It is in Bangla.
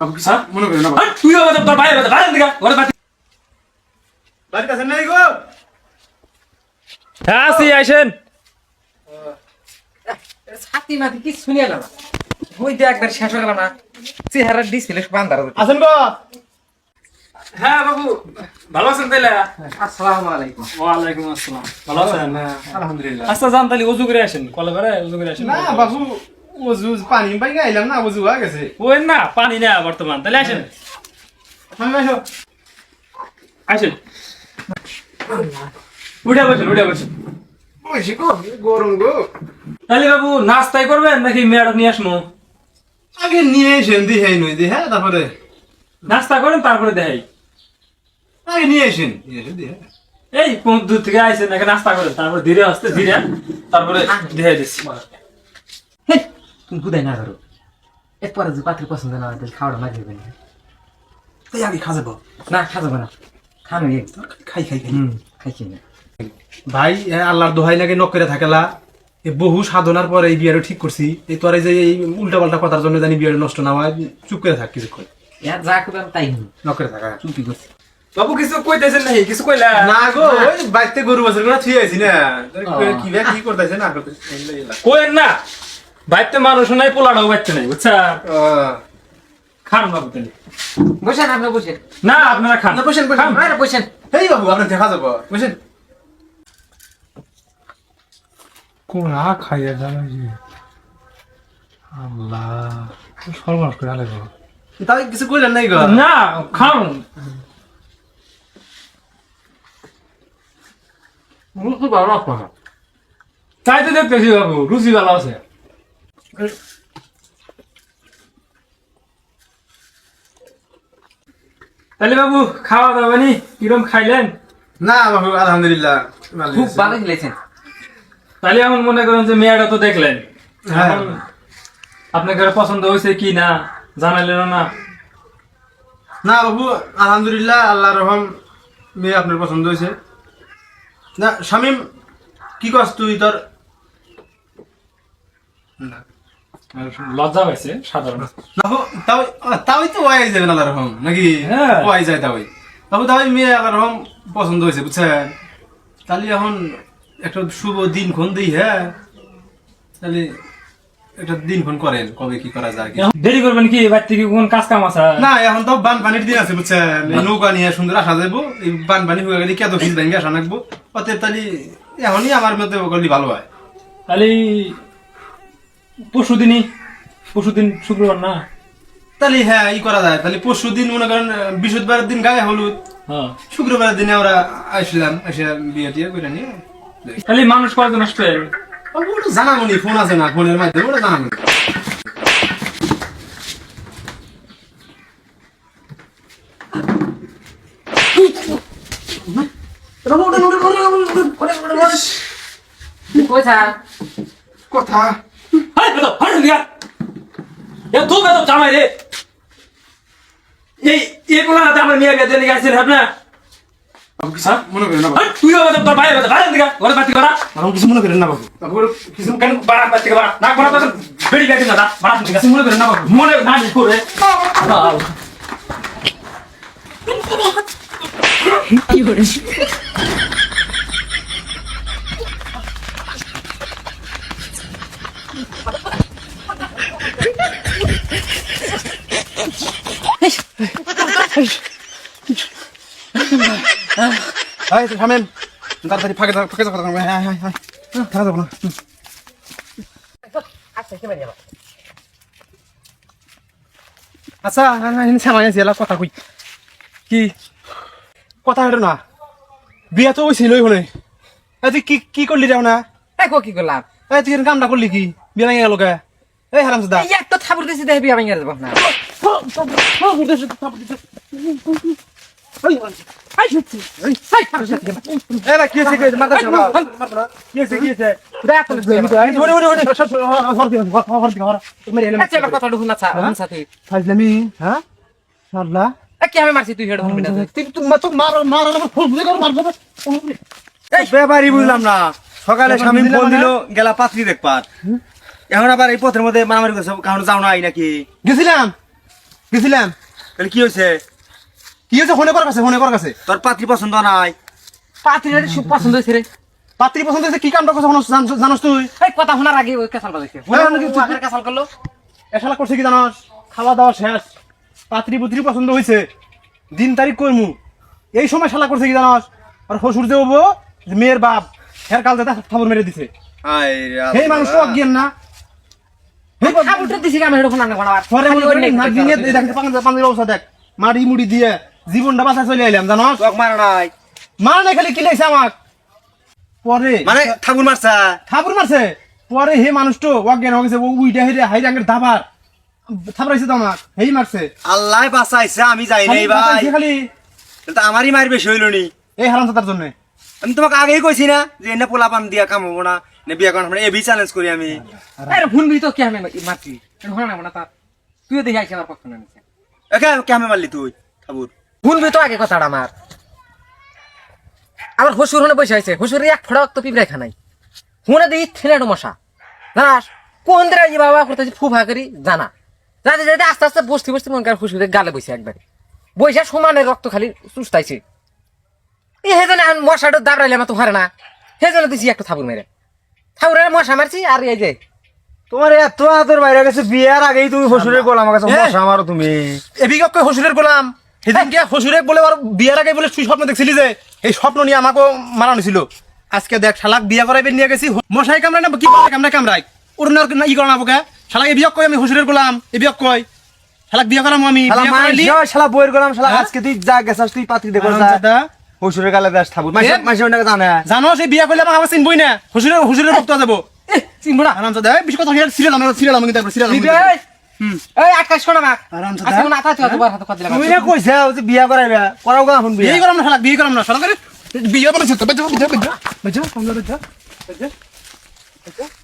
বাবু মনে করেন না বাবু। তুই তোর বাইরে বাইরে বাইরে দিকা ওরে বাইরে বাড়িতে নাই গো? হ্যাঁ আসি আইছেন ছাতি মাতি কি শুনিয়ে না। বই দিয়ে একবার শেষ হয়ে গেল না চেহারা ডিসপ্লে বান্দার আছেন গো? হ্যাঁ বাবু ভালো আছেন তাইলে? আসসালামু আলাইকুম। ওয়ালাইকুম আসসালাম। ভালো আছেন? আলহামদুলিল্লাহ। আচ্ছা যান তাহলে উজু করে আসেন। কলে করে উজু করে আসেন। না বাবু ওজু পানি পাই গাইলাম না ওজু হয়ে গেছে। ওই না পানি না বর্তমান। তাহলে আসেন। আমি আসো। আসেন। উঠে বসেন উঠে বসেন। বসে গো গরম গো। তাহলে বাবু নাস্তাই করবেন নাকি মেয়াদ নিয়ে আসব আগে নিয়ে এসেন দি হ্যাঁ নই দি হ্যাঁ তারপরে। নাস্তা করেন তারপরে দেখাই। আগে নিয়ে এসেন নিয়ে হ্যাঁ এই কোন দূর থেকে আইসেন নাকি নাস্তা করেন? তারপরে ধীরে আসতে ধীরে। তারপরে দেখাই দিচ্ছি। তুমি বুঝাই না ধরো এরপরে যে পাত্রী পছন্দ না হয় তাহলে খাওয়াটা মারি দেবেন তাই আগে খা যাব না খা খাব না খানো খাই খাই খাই হুম খাইছি না ভাই আল্লাহর দোহাই নাকি নক করে থাকেলা এই বহু সাধনার পরে এই বিয়াটা ঠিক করছি এই তোর এই যে এই উল্টা পাল্টা কথার জন্য জানি বিয়াটা নষ্ট না হয় চুপ করে থাক কিছুক্ষণ ইয়ার যা করবে তাই হুম নক করে থাকা চুপি করছি বাবু কিছু কইতেছেন নাকি কিছু কইলা না গো ওই বাইতে গরু বাছুর করে থুই আইছি না কি কি করতেছে না করতেছে কোয়েন না বাইতে মানুষ নাই পোলাটাও বাইতে নাই বুঝছা? খান বাবু তাহলে বসেন আপনি বসেন। না আপনারা খান। না, বসেন, বসেন। খান। আরে বসেন। এই বাবু আপনার দেখা যাব। বুঝছেন কোনা খাইয়া জানাইছি আল্লাহ সর্বনাশ করে আলে গো তাই কিছু কইলেন নাই গো? না খান মুখ ভালো রাখো তাই তো দেখতেছি বাবু রুচি ভালো আছে। তাহলে বাবু খাওয়া দাওয়া নি কিরম খাইলেন? না বাবু আলহামদুলিল্লাহ খুব। ভালো খেলেছেন। তাহলে এমন মনে করেন যে মেয়েটা তো দেখলেন। হ্যাঁ। আপনার কাছে পছন্দ হয়েছে কি না জানালেন না? না বাবু আলহামদুলিল্লাহ আল্লাহ রহম মেয়ে আপনার পছন্দ হয়েছে। না শামিম কি কস তুই তোর? না। লজ্জা পাইছে সাধারণ। না তাও তো ওয়াই যাবে আল্লাহ রহম নাকি? হ্যাঁ। ওয়াই যায় তাওই বাবু তাওই মেয়ে আল্লাহ রহম পছন্দ হয়েছে বুঝছেন? তাহলে এখন একটা শুভ দিন ক্ষণ দিই হ্যাঁ? তাহলে একটা দিন ক্ষণ করেন কবে কি করা যায় দেরি করবেন কি এবার থেকে কোন কাজ কাম আছে? না এখন তো বান পানির দিন আছে বুঝছেন? নৌকা নিয়ে সুন্দর আসা যাব এই বান পানি হয়ে গেলে কেদ ফিস ব্যাংকে আসা লাগবো? অতএব তাহলে এখনই আমার মতে করলে ভালো হয়। তাহলে পরশু দিনই পরশু দিন শুক্রবার না? তাহলে হ্যাঁ ই করা যায়। তাহলে পরশু দিন মনে করেন আহ, বৃহস্পতিবারের দিন গায়ে হলুদ। হ্যাঁ। শুক্রবারের দিনে আমরা আসলাম এসে বিয়ে টিয়ে করে নিয়ে। তাহলে মানুষ কয়জন আসবে? ওটা জানাব নি ফোন আছে না ফোনের মাধ্যমে ওটা জানাব নি। কথা হাই বেদো হাই দিয়া এ তো বেদো জামাই রে। এই এই কোলা না আমরা নিয়ে গেছে নিয়ে গেছেন আপনি? বাবু কিছু মনে করেন না তুই তোর বাইরে বাইরে দিকা ওরে বাতি করা। বাবু কিছু মনে করেন না বাবু। বাবু কিছু কেন বাড়া বাতি করা? না করা তো বেড়ি গাড়ি না বাড়া কিছু মনে করেন না বাবু। মনে না করে। এই তো থামেন তাড়াতাড়ি ফাঁকে ফাঁকে হ্যাঁ হ্যাঁ হ্যাঁ থাকা যাব না। আচ্ছা হ্যাঁ হ্যাঁ কথা কই। কি? কথা হেঁটো না। বিয়া তো হয়েছিল এই তুই কি কি করলি যাও না কো কি করলাম? তুই কামটা করলি কি? বিয়া কে? এই হারাম দাদা থাপুর দিছি দেখবি আমি আর যাব না। এরা কি হয়েছে কি হয়েছে? মাথা চাপা কি হয়েছে কি হয়েছে? ওরে ওরে ওরে সর সর হর দিও হর দিও হর তুমি এলাম আচ্ছা এবার কথা ঢুকুন না ছা হুন সাথে ফাজলামি হ্যাঁ সারলা এ কি আমি মারছি তুই ব্যাপারই বুঝলাম না। সকালে স্বামী ফোন দিল গেলা পাত্রী দেখবার। এখন আবার এই পথের মধ্যে মারামারি করছে কারণ যাও নাই নাকি? গেছিলাম। গেছিলাম। তাহলে কি হয়েছে? কি হয়েছে? ফোনে কর কাছে ফোনে কর কাছে। তোর পাত্রী পছন্দ নাই? পাত্রীর খুব পছন্দ হয়েছে রে। পাত্রী পছন্দ হয়েছে কি কামটা করছে জানোস- জানোস তুই? এই কথা শোনার আগে ওই কাঁচাল বাজাইছে। হ্যাঁ, কাঁচাল করল। এসালা করছে কি জানোস? খাওয়া দাওয়া শেষ। পাত্রী পুত্রী পছন্দ হয়েছে। দিন তারিখ কইমু। এই সময় শালা করছে কি জানোস? আর শ্বশুর যে মেয়ের বাপ হের কাল দাদা খবর মেরে দিছে। আয় রে সেই মানুষ তো অজ্ঞান না। মারি মুড়ি দিয়ে জীবনটা বাঁচা চলে আইলাম তোক মারা নাই। মার নাই খালি কি লাগছে আমাক? পরে মানে ঠাকুর মারছা? থাপুর মারছে? পরে হে মানুষটো অজ্ঞান হয়ে গেছে উইটা হেরে হাই রাঙ্গের দাবার থাপড়াইছে তো আমাক হেই মারছে। আল্লাহ বাঁচাইছে আমি যাই নাই ভাই। খালি। তো আমারই মার বেশি হইল নি। এই হারাম জন্য। আমি তোমাকে আগেই কইছি না যে এনে পোলা পান দিয়া কাম হব না। না বিয়া করার মানে এবি চ্যালেঞ্জ করি আমি। আরে ফোন বি তো কি আমি মারছি আনব না তার তুইও দেখে আমার পক্ষ না একে কেমন মারলি তুই ঠাকুর শুনবি তো আগে কথাটা আমার আমার শ্বশুর হনে বসে আছে শ্বশুর এক ফোড়া তো পিঁপড়াই খানাই হুনে ঠেলাটো মশা। জানাস কোন দিন এই বাবা করতেছি ফুফা করি জানা। যাতে যাতে আস্তে আস্তে বসতে বসতে মন কার শ্বশুরের গালে বসে একবারে বইসা সমানে রক্ত খালি চুস্তাইছে এই হেজনে আমি মশাটা দাবড়াইলে আমার তো হারে না। হেজনে দিছি একটা থাবুর মেরে থাবুরের মশা মারছি আর এই যে তোমার এত আদর বাইরে গেছে বিয়ার আগেই তুমি শ্বশুরের গোলাম কাছে মশা মারো তুমি। এবিকক শ্বশুরের গোলাম? সেদিন কে শ্বশুরের বলে আর বিয়ার আগে বলে তুই স্বপ্ন দেখছিলি যে এই স্বপ্ন নিয়ে আমাকেও মারানো ছিল আজকে দেখ শালাক বিয়া করাইবে নিয়ে গেছি মশাই কামড়ায় না কি কামড়ায় কামড়ায়। না ই করা না বোকা শালাক এ কই আমি শ্বশুরের গোলাম এ বিয়ক কই। শালাক বিয়া করাম আমি শালা বইয়ের গোলাম শালা হ্যাঁ? আজকে তুই যা গেছাস তুই পাত্রী দেখো দাদা শ্বশুরের গালে দাস ঠাকুর মাসে? মাসে অনেক জানে। জানো সেই বিয়া করলে আমাকে চিনবই না। শ্বশুরের শ্বশুরের ভক্ত যাব। চিনবো না। আরাম দাদা বেশি কথা সিরিয়াল আমি সিরিয়াল আমি কিন্তু সিরিয়াল এই আকাশ শোনা মা আরাম আজকে দাদা না তা তুই তোমার হাতে কথা দিলাম তুমি না কইছে যে বিয়া করাইবে করাও গা এখন বিয়া বিয়ে করাম না শালাক বিয়ে করাম না শালাক বিয়ে করাম না বিয়ে করাম না বিয়ে করাম না